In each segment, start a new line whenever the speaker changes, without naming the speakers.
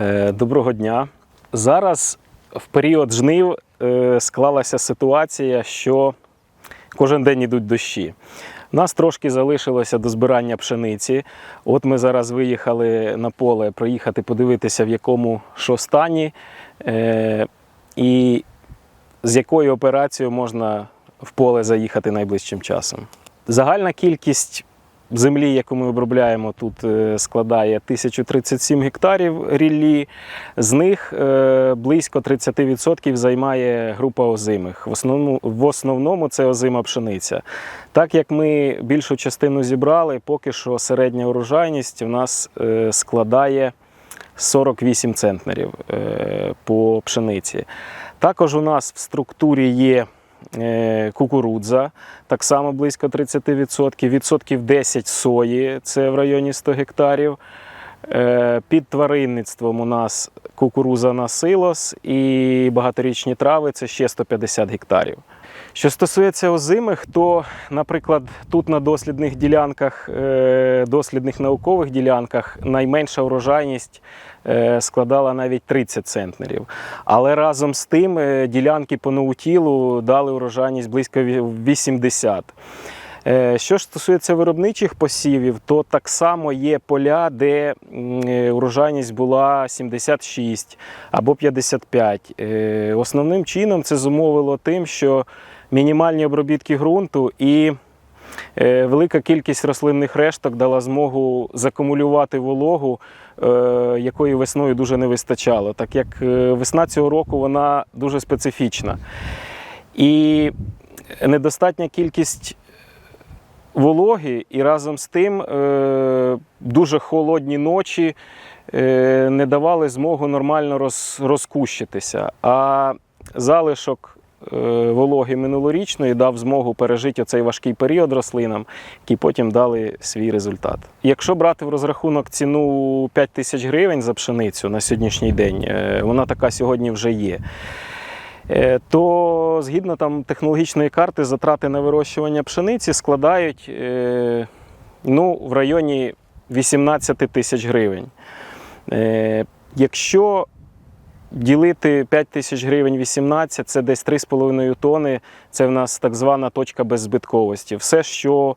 Е, Доброго дня. Зараз в період жнив е, склалася ситуація, що кожен день йдуть дощі. У нас трошки залишилося до збирання пшениці. От ми зараз виїхали на поле проїхати, подивитися, в якому що стані, е, і з якою операцією можна в поле заїхати найближчим часом. Загальна кількість землі, яку ми обробляємо, тут е, складає 1037 гектарів ріллі. З них е, близько 30% займає група озимих. В основному, в основному це озима пшениця. Так як ми більшу частину зібрали, поки що середня урожайність у нас е, складає 48 центнерів по пшениці. Також у нас в структурі є кукурудза, так само близько 30%, відсотків 10 сої, це в районі 100 гектарів. Е, Під тваринництвом у нас кукуруза на силос і багаторічні трави це ще 150 гектарів. Що стосується озимих, то, наприклад, тут на дослідних ділянках, е, дослідних наукових ділянках найменша урожайність е, складала навіть 30 центнерів. Але разом з тим ділянки по наутілу дали урожайність близько 80. Е, Що ж стосується виробничих посівів, то так само є поля, де е, урожайність була 76 або 55. Е, Основним чином це зумовило тим, що мінімальні обробітки ґрунту і велика кількість рослинних решток дала змогу закумулювати вологу, якої весною дуже не вистачало, так як весна цього року вона дуже специфічна. І недостатня кількість вологи, і разом з тим е, дуже холодні ночі е, не давали змогу нормально роз, розкущитися. А залишок е, вологи минулорічної дав змогу пережити оцей важкий період рослинам, які потім дали свій результат. Якщо брати в розрахунок ціну 5 тисяч гривень за пшеницю на сьогоднішній день, вона така сьогодні вже є. Е, то згідно там технологічної карти затрати на вирощування пшениці складають е, ну, в районі 18 тисяч гривень. Е, Якщо ділити 5 тисяч гривень 18, це десь 3,5 тони, це в нас так звана точка беззбитковості. Все, що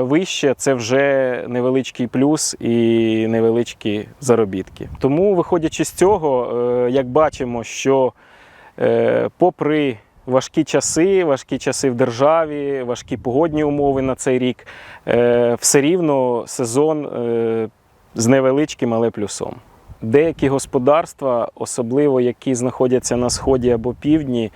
вище, це вже невеличкий плюс і невеличкі заробітки. Тому, виходячи з цього, як бачимо, що попри важкі часи, важкі часи в державі, важкі погодні умови на цей рік, е, все рівно сезон е, з невеличким, але плюсом. Деякі господарства, особливо які знаходяться на сході або півдні,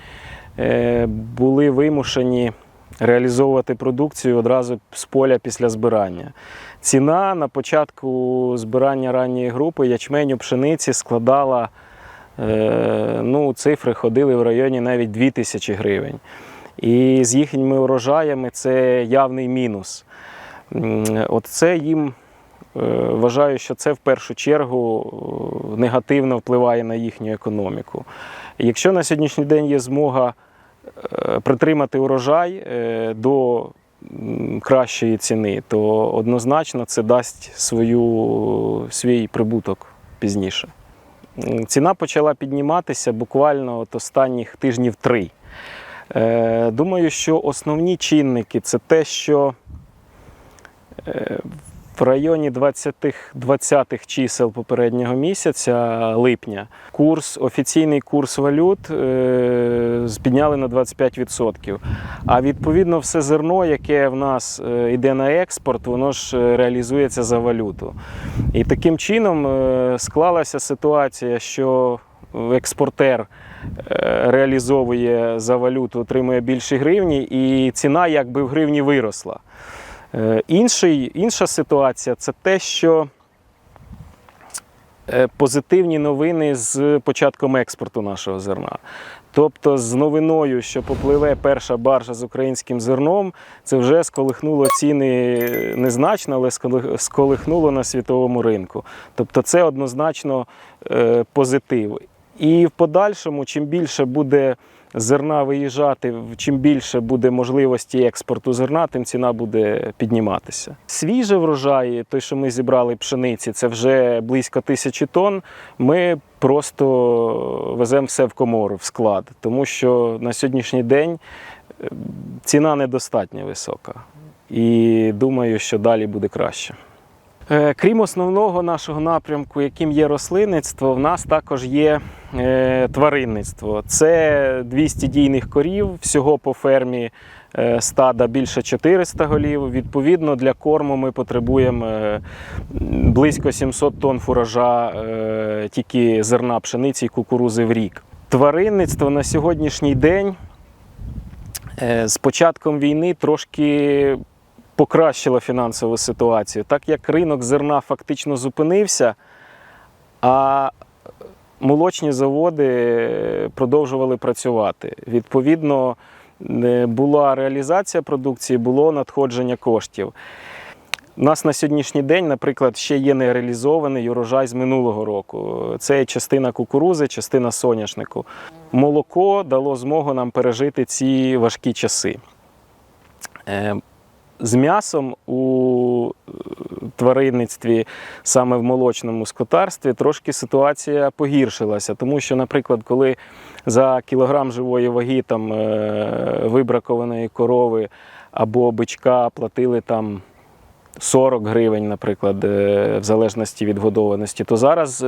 е, були вимушені реалізовувати продукцію одразу з поля після збирання. Ціна на початку збирання ранньої групи ячменю пшениці складала Е, ну, цифри ходили в районі навіть 2000 гривень. І з їхніми урожаями це явний мінус. От це їм е, вважаю, що це в першу чергу е, негативно впливає на їхню економіку. Якщо на сьогоднішній день є змога е, притримати урожай е, до кращої ціни, то однозначно це дасть свою, свій прибуток пізніше. Ціна почала підніматися буквально от останніх тижнів три. Е, Думаю, що основні чинники це те, що е, в районі 20-х 20-х чисел попереднього місяця, липня, курс, офіційний курс валют е, підняли на 25%. А відповідно все зерно, яке в нас е, йде на експорт, воно ж е, реалізується за валюту. І таким чином е, склалася ситуація, що експортер е, реалізовує за валюту, отримує більші гривні, і ціна якби в гривні виросла. Е, Інший, інша ситуація це те, що е, позитивні новини з початком експорту нашого зерна. Тобто з новиною, що попливе перша баржа з українським зерном, це вже сколихнуло ціни незначно, але сколихнуло на світовому ринку. Тобто це однозначно е, позитив. І в подальшому, чим більше буде зерна виїжджати, чим більше буде можливості експорту зерна, тим ціна буде підніматися. Свіже врожаї, той, що ми зібрали пшениці, це вже близько тисячі тонн. Ми просто веземо все в комору, в склад, тому що на сьогоднішній день е, ціна недостатньо висока. І думаю, що далі буде краще. Е, Крім основного нашого напрямку, яким є рослинництво, в нас також є е, тваринництво. Це 200 дійних корів, всього по фермі е, стада більше 400 голів. Відповідно, для корму ми потребуємо близько 700 тонн фуража тільки зерна пшениці і кукурузи в рік. Тваринництво на сьогоднішній день з початком війни трошки покращило фінансову ситуацію, так як ринок зерна фактично зупинився, а молочні заводи продовжували працювати. Відповідно, е, була реалізація продукції, було надходження коштів. У нас на сьогоднішній день, наприклад, ще є нереалізований урожай з минулого року. Це частина кукурузи, частина соняшнику. Молоко дало змогу нам пережити ці важкі часи. З м'ясом у е, тваринництві, саме в молочному скотарстві, трошки ситуація погіршилася. Тому що, наприклад, коли за кілограм живої ваги там, е, вибракованої корови або бичка платили там 40 гривень, наприклад, е, в залежності від годованості, то зараз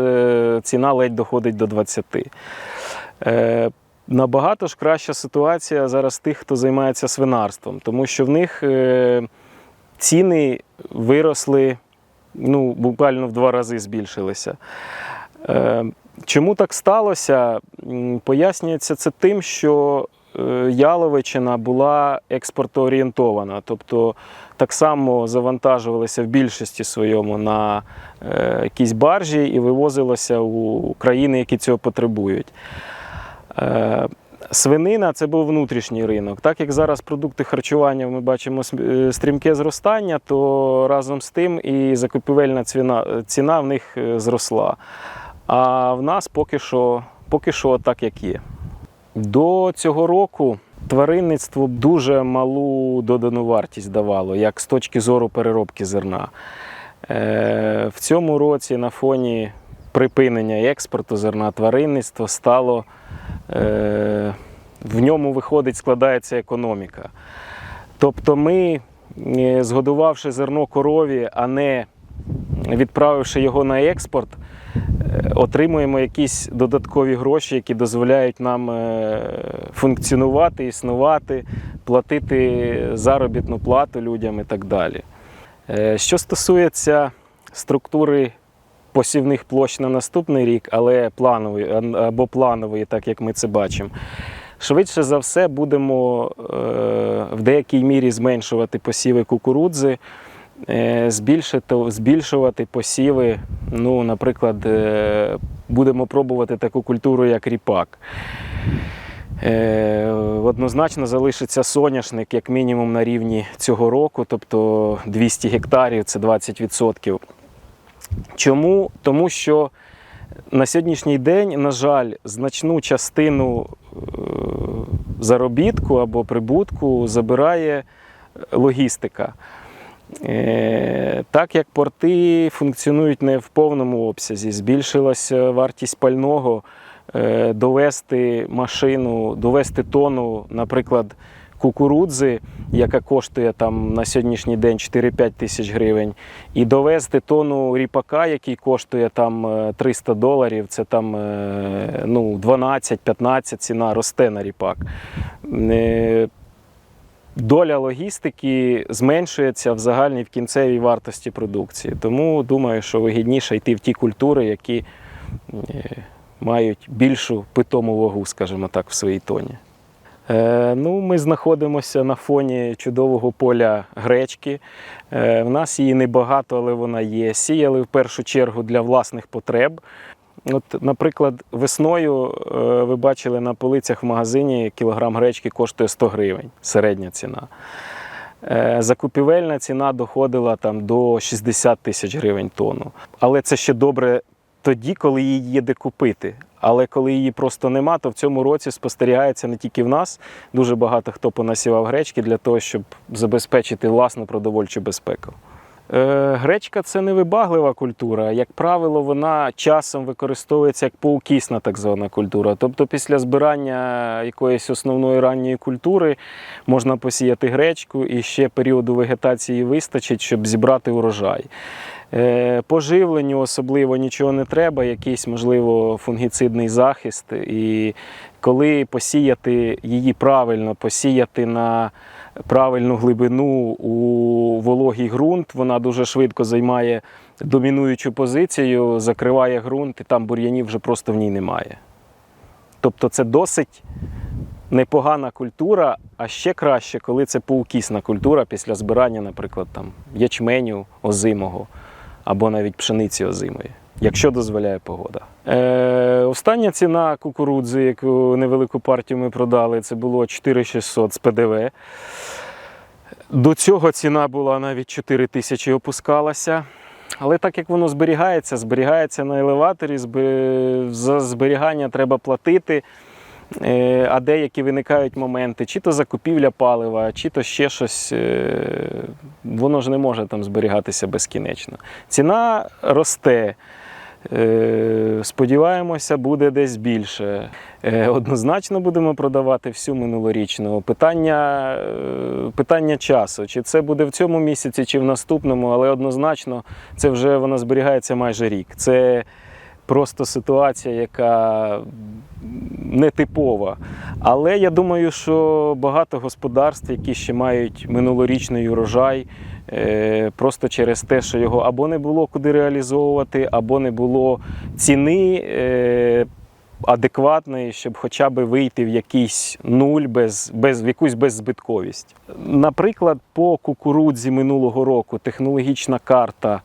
ціна ледь доходить до 20. Набагато ж краща ситуація зараз тих, хто займається свинарством, тому що в них е, ціни виросли ну, буквально в два рази збільшилися. Е, Чому так сталося? Пояснюється це тим, що е, Яловичина була експортоорієнтована, тобто так само завантажувалися в більшості своєму на якісь баржі і вивозилося у країни, які цього потребують. Е, Свинина це був внутрішній ринок. Так як зараз продукти харчування ми бачимо е, стрімке зростання, то разом з тим і закупівельна ціна, ціна в них е, зросла. А в нас поки що, поки що так, як є. До цього року тваринництво дуже малу додану вартість давало, як з точки зору переробки зерна. В цьому році на фоні припинення експорту зерна тваринництво стало в ньому виходить, складається економіка. Тобто ми, е, згодувавши зерно корові, а не відправивши його на експорт, е, отримуємо якісь додаткові гроші, які дозволяють нам е, функціонувати, існувати, платити заробітну плату людям і так далі. Е, Що стосується структури посівних площ на наступний рік, але планової або планової, так як ми це бачимо. Швидше за все, будемо е, в деякій мірі зменшувати посіви кукурудзи, е, збільшити, збільшувати посіви. Ну, наприклад, е, будемо пробувати таку культуру, як ріпак. Однозначно залишиться соняшник як мінімум на рівні цього року, тобто 200 гектарів це 20%. Чому? Тому що на сьогоднішній день, на жаль, значну частину е, заробітку або прибутку забирає логістика. Е, Так як порти функціонують не в повному обсязі, збільшилася вартість пального, е, довести машину, довести тону, наприклад, кукурудзи, яка коштує там на сьогоднішній день 4-5 тисяч гривень, і довести тону ріпака, який коштує там е, 300 доларів, це там е, ну, 12-15 ціна росте на ріпак. Е, Доля логістики зменшується в загальній в кінцевій вартості продукції. Тому думаю, що вигідніше йти в ті культури, які е, мають більшу питому вагу, скажімо так, в своїй тоні. Е, ну, ми знаходимося на фоні чудового поля гречки. Е, в нас її небагато, але вона є. Сіяли в першу чергу для власних потреб. От, наприклад, весною е, ви бачили на полицях в магазині кілограм гречки коштує 100 гривень, середня ціна. Закупівельна ціна доходила там до 60 тисяч гривень тонну. Але це ще добре тоді, коли її є де купити. Але коли її просто нема, то в цьому році спостерігається не тільки в нас. Дуже багато хто понасівав гречки для того, щоб забезпечити власну продовольчу безпеку. Е, Гречка це невибаглива культура. Як правило, вона часом використовується як поукісна так звана культура. Тобто, після збирання якоїсь основної ранньої культури можна посіяти гречку і ще періоду вегетації вистачить, щоб зібрати урожай. Е, По живленню особливо нічого не треба, якийсь, можливо, фунгіцидний захист. І коли посіяти її правильно, посіяти на правильну глибину у вологий ґрунт, вона дуже швидко займає домінуючу позицію, закриває ґрунт, і там бур'янів вже просто в ній немає. Тобто це досить непогана культура, а ще краще, коли це поукісна культура після збирання, наприклад, там, ячменю озимого або навіть пшениці озимої, якщо дозволяє погода. Е, остання ціна кукурудзи, яку невелику партію ми продали, це було 4600 з ПДВ. До цього ціна була навіть 4 тисячі опускалася. Але так як воно зберігається, зберігається на елеваторі, за зберігання треба платити. Е, А деякі виникають моменти, чи то закупівля палива, чи то ще щось, е, воно ж не може там зберігатися безкінечно. Ціна росте. Е, Сподіваємося, буде десь більше. Однозначно будемо продавати всю минулорічну. Питання, питання часу, чи це буде в цьому місяці, чи в наступному, але однозначно це вже вона зберігається майже рік. Це просто ситуація, яка нетипова. Але я думаю, що багато господарств, які ще мають минулорічний урожай, е, просто через те, що його або не було куди реалізовувати, або не було ціни. е, Адекватної, щоб хоча б вийти в якийсь нуль без, без в якусь беззбитковість. Наприклад, по кукурудзі минулого року технологічна карта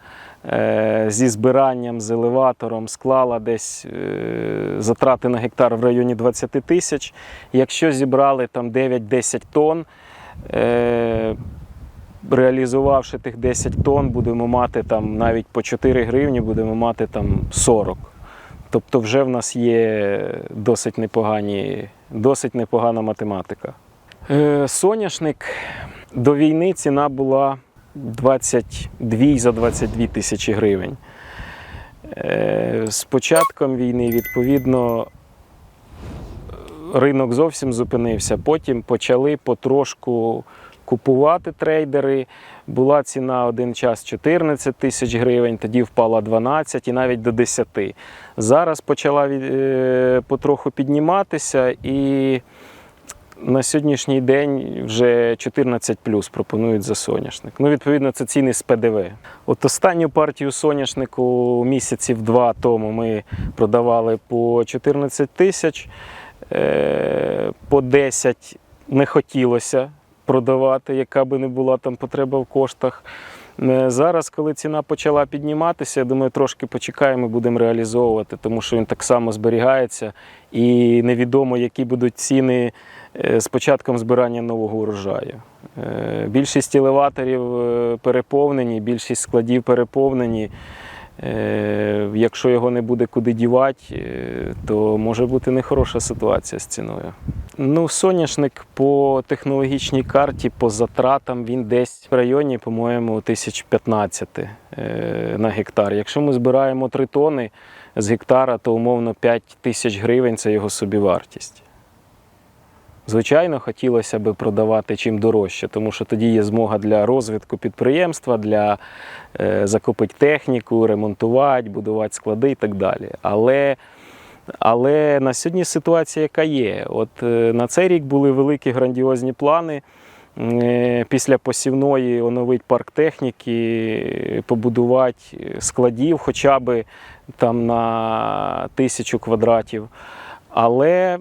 зі збиранням, з елеватором склала десь е, затрати на гектар в районі 20 тисяч. Якщо зібрали там 9-10 тонн, е, реалізувавши тих 10 тонн, будемо мати там навіть по 4 гривні, будемо мати там 40. Тобто вже в нас є досить непогані, досить непогана математика. Е, соняшник до війни ціна була 22 за 22 тисячі гривень. Е, з початком війни, відповідно, ринок зовсім зупинився. Потім почали потрошку купувати трейдери. Була ціна один час 14 тисяч гривень, тоді впала 12 і навіть до 10. Зараз почала е, потроху підніматися і на сьогоднішній день вже 14 плюс пропонують за соняшник. Ну, відповідно, це ціни з ПДВ. От останню партію соняшнику місяців два тому ми продавали по 14 тисяч, Е, по 10 не хотілося продавати, яка би не була там потреба в коштах. Е, Зараз, коли ціна почала підніматися, я думаю, трошки почекаємо будемо реалізовувати, тому що він так само зберігається і невідомо, які будуть ціни з початком збирання нового урожаю. Е, Більшість елеваторів е, переповнені, більшість складів переповнені. Е, Якщо його не буде куди дівати, е, то може бути нехороша ситуація з ціною. Ну, соняшник по технологічній карті, по затратам, він десь в районі, по-моєму, 1015 е, на гектар. Якщо ми збираємо 3 тони з гектара, то умовно 5 тисяч гривень це його собівартість. Звичайно, хотілося б продавати чим дорожче, тому що тоді є змога для розвитку підприємства, для е, закупити техніку, ремонтувати, будувати склади і так далі. Але, але на сьогодні ситуація, яка є. От е, на цей рік були великі грандіозні плани. Е, Після посівної оновити парк техніки, побудувати складів хоча б там на тисячу квадратів. Але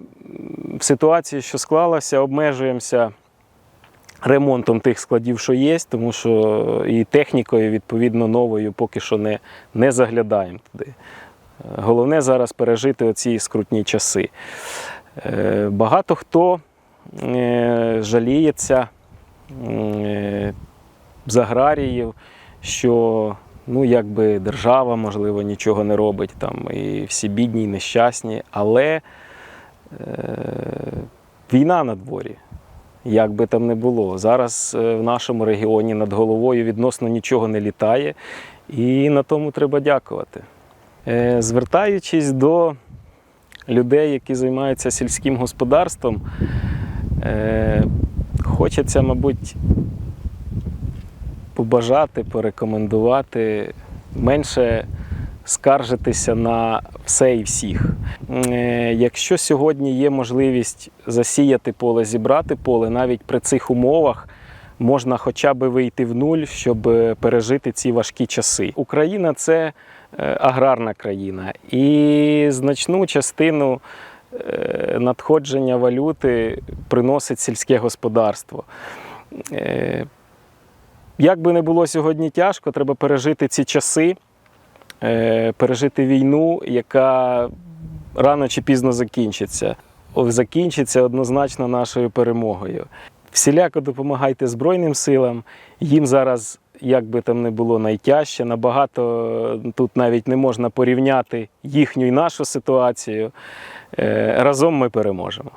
в ситуації, що склалася, обмежуємося ремонтом тих складів, що є, тому що і технікою, відповідно, новою поки що не, не заглядаємо туди. Е, Головне зараз пережити оці скрутні часи. Е, Багато хто е, жаліється з аграріїв, що ну якби держава, можливо, нічого не робить, там, і всі бідні, і нещасні, але е, війна на дворі. Як би там не було. Зараз е, в нашому регіоні над головою відносно нічого не літає, і на тому треба дякувати. Е, Звертаючись до людей, які займаються сільським господарством, е, хочеться, мабуть, побажати, порекомендувати менше скаржитися на все і всіх. Е, Якщо сьогодні є можливість засіяти поле, зібрати поле, навіть при цих умовах можна хоча б вийти в нуль, щоб е, пережити ці важкі часи. Україна це е, аграрна країна, і значну частину надходження валюти приносить сільське господарство. Як би не було сьогодні тяжко, треба пережити ці часи, е, пережити війну, яка рано чи пізно закінчиться. Закінчиться однозначно нашою перемогою. Всіляко допомагайте Збройним силам. Їм зараз, як би там не було, найтяжче. Набагато е, тут навіть не можна порівняти їхню і нашу ситуацію. Е, Разом ми переможемо.